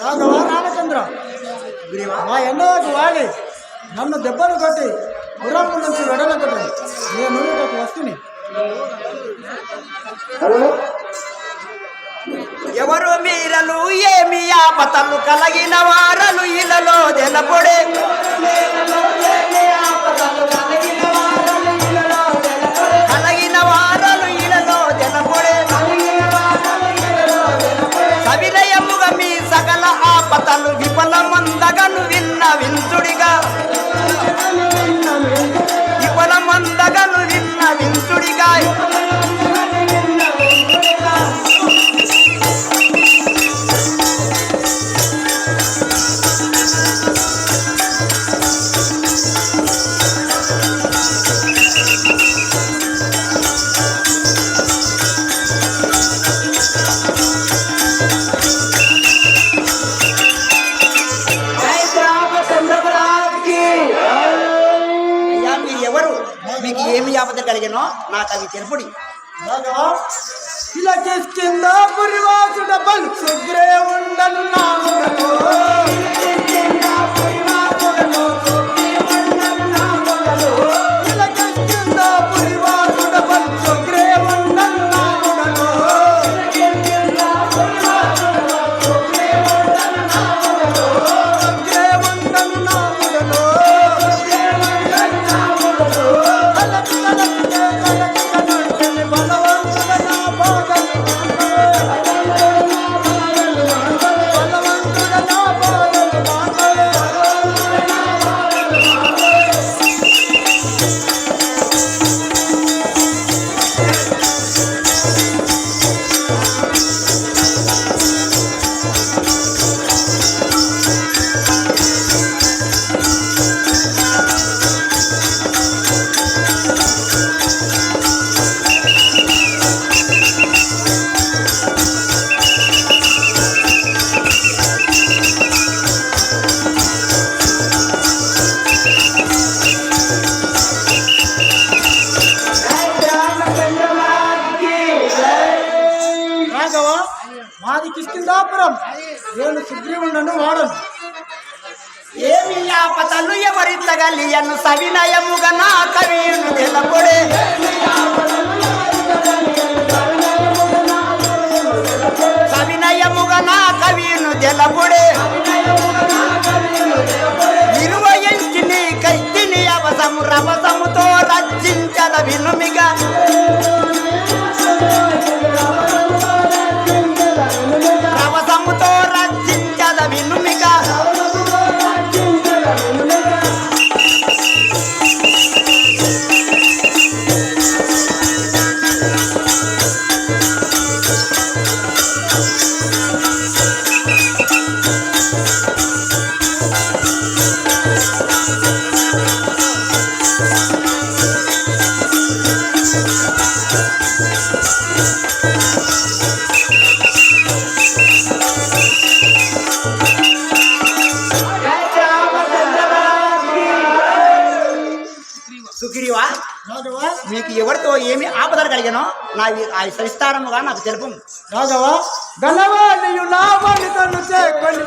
రాఘవ రామచంద్ర మా ఎండకు వాడి నన్ను దెబ్బలు కొట్టి గుర్రం నుంచి వెడలగొట్టు నేను ఒక వస్తుని. ఎవరు మీరలు ఏమి ఆపతలు కలిగిన వారలు ఇలలో జనపడే ఏమి ఆపద కలిగినో నాకు అవి తెలుపుడి ఇలా కింద పురివాసు డబ్బలు సుగ్రే ఉండను నామములలో. నేను సుగ్రీవుండను వాడను. ఏమి ఆపదలు ఎవరిద్దగలియను? సవినయముగా నా కవియును తెలపొడే సవినయముగా నా కవియును తెలపొడే ఇరువయంచి నీ కైతిని అవసము రవసముతో రచించద సుగ్రీవా? మీకు ఎవరితో ఏమి ఆపదలు కలిగానో నా ఆ సవిస్తారముగా నాకు తెలుపు. రాఘవ? తను చేకొని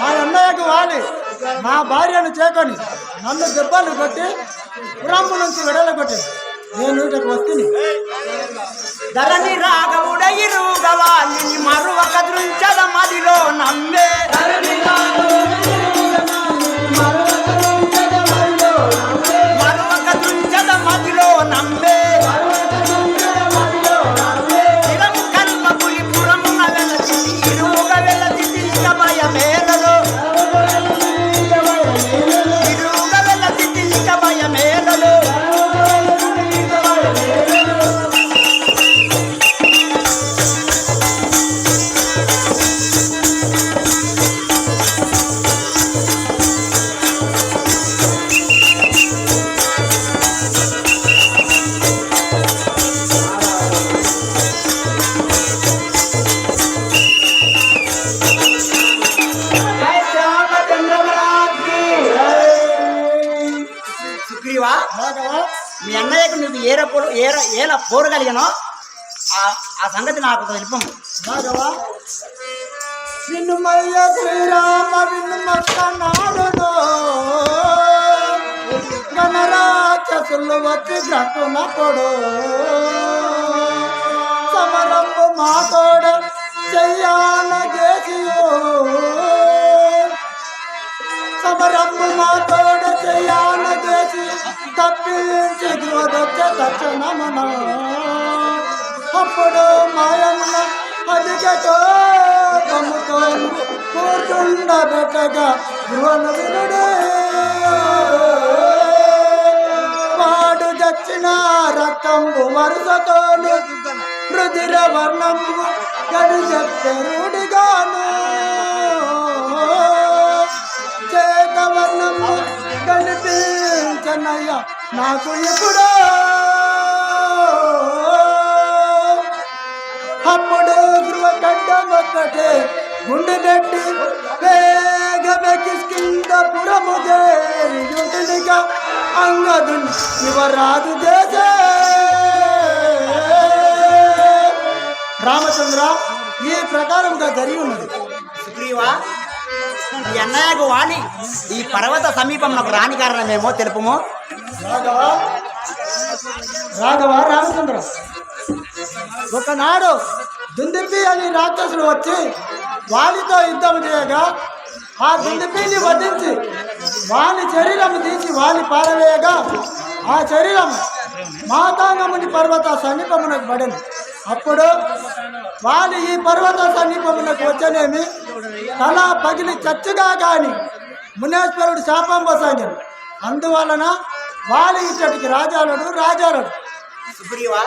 మా అన్నయ్యకు వాలి నా భార్యను చేకొని నన్ను దెబ్బలు కొట్టి బ్రాహ్మణు నుంచి విడల కొట్టి నేను వస్తుంది ధరణి రాగముడే ఏర పోరు ఏర పోరగలిగానో ఆ ఆ సంగతి నాకు తెలుపము రాఘవ నిన్ను శ్రీరామ విన్ను మక్కనాడును గణరాక్షసులు వచ్చి గ్రట్టున పొడు మాతోడ చెయ్యాన చేసియో సమరంబు మా తోడ చెయ్యాన చేసి తప్పించి ద్రోదొచ్చ తక్షణమన. అప్పుడు మాయమున అధికతో తమతో కూర్చుండబెట్టగా గృహన వినుడే. పాడు దక్షిణ రక్తంబు వరుసతోను రుధిర వర్ణంబు గడి చెరుడిగాను అయ్యా నాకు ఇప్పుడు అప్పుడు గృహఖండం ఒక్కటే గుండె దట్టి వేగమెక్కి కింద పురము చేయుటిగా అంగదు శివరాజు చేసే రామచంద్ర ఈ ప్రకారంగా జరిగి ఉన్నది. సుగ్రీవా ఈ అన్నయ్యకు వాణి ఈ పర్వత సమీపం నాకు రాని కారణమేమో తెలుపుము? రాఘవ? రాఘవ రామచంద్ర. ఒకనాడు దుందిపి అని రాక్షసుడు వచ్చి వాలితో యుద్ధం చేయగా ఆ దుందిపిని వధించి వాని శరీరం తీసి వాలి పారవేయగా ఆ శరీరం మాతాంగముని పర్వత సమీపమునకు పడింది. అప్పుడు వాళ్ళు ఈ పర్వత సమీపమునకు వచ్చనేమి? తల పగిలి చచ్చుగా కానీ మునేశ్వరుడు శాపం బసాగాడు అందువలన వాలి ఇచ్చటికి రాజాలడు రాజాలడు. సుగ్రీవా?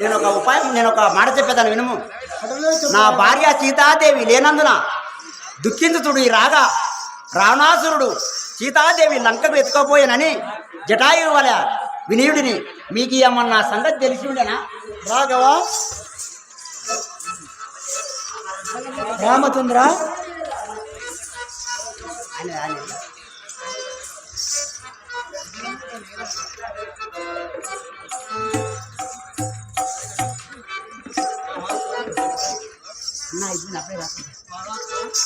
నేను ఒక ఉపాయం నేను ఒక మాట చెప్పేదాన్ని వినుము. నా భార్య సీతాదేవి లేనందున దుఃఖించుతుడు ఈ రాగా రావణాసురుడు సీతాదేవి లంకకు ఎత్తుకోపోయానని జటాయు వల వినయుడిని. మీకు ఏమన్నా సంగతి తెలిసి ఉండేనా? రాఘవ? రామచంద్ర?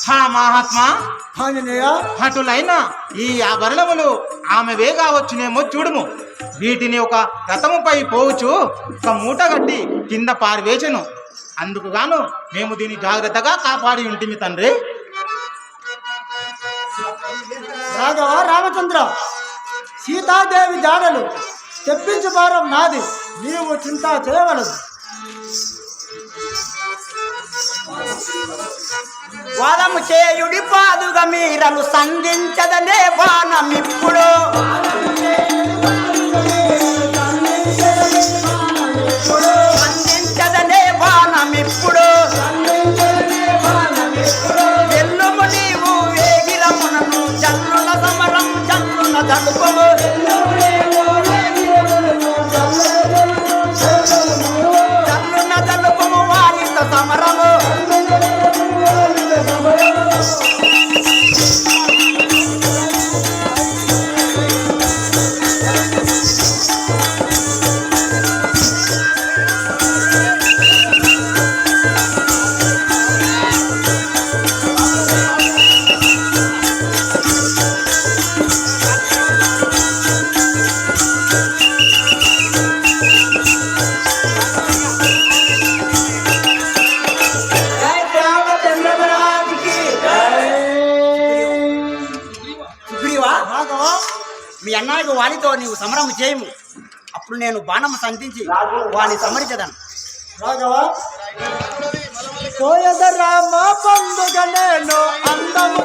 హా మహాత్మా. అటులైన ఈ ఆభరణములు ఆమెవే కావచ్చునేమో చూడుము. వీటిని ఒక రథముపై పోవచ్చు ఒక మూట కట్టి కింద పారివేచెను. అందుకు గాను మేము దీన్ని జాగ్రత్తగా కాపాడి ఉంటుంది తండ్రి. రాఘవ రామచంద్ర సీతాదేవి జాడలు. తెప్పించు భారం నాది. నీవు చింత చేయవలదు. వాదము చేయుడి పాదుగా మీరను సంధించదనే బాణమిప్పుడు సంధించదనే బాణమిప్పుడు ఎల్లుము నీవు వేగిరమునను జల్లుల సమరం జల్లున దడుపము మీ అన్నయ్యకు వానితో నీవు సమరం చేయము. అప్పుడు నేను బాణం సంధించి వాని సమరించదను రాఘవ? కోయద రామ పండుగ నేను అందము.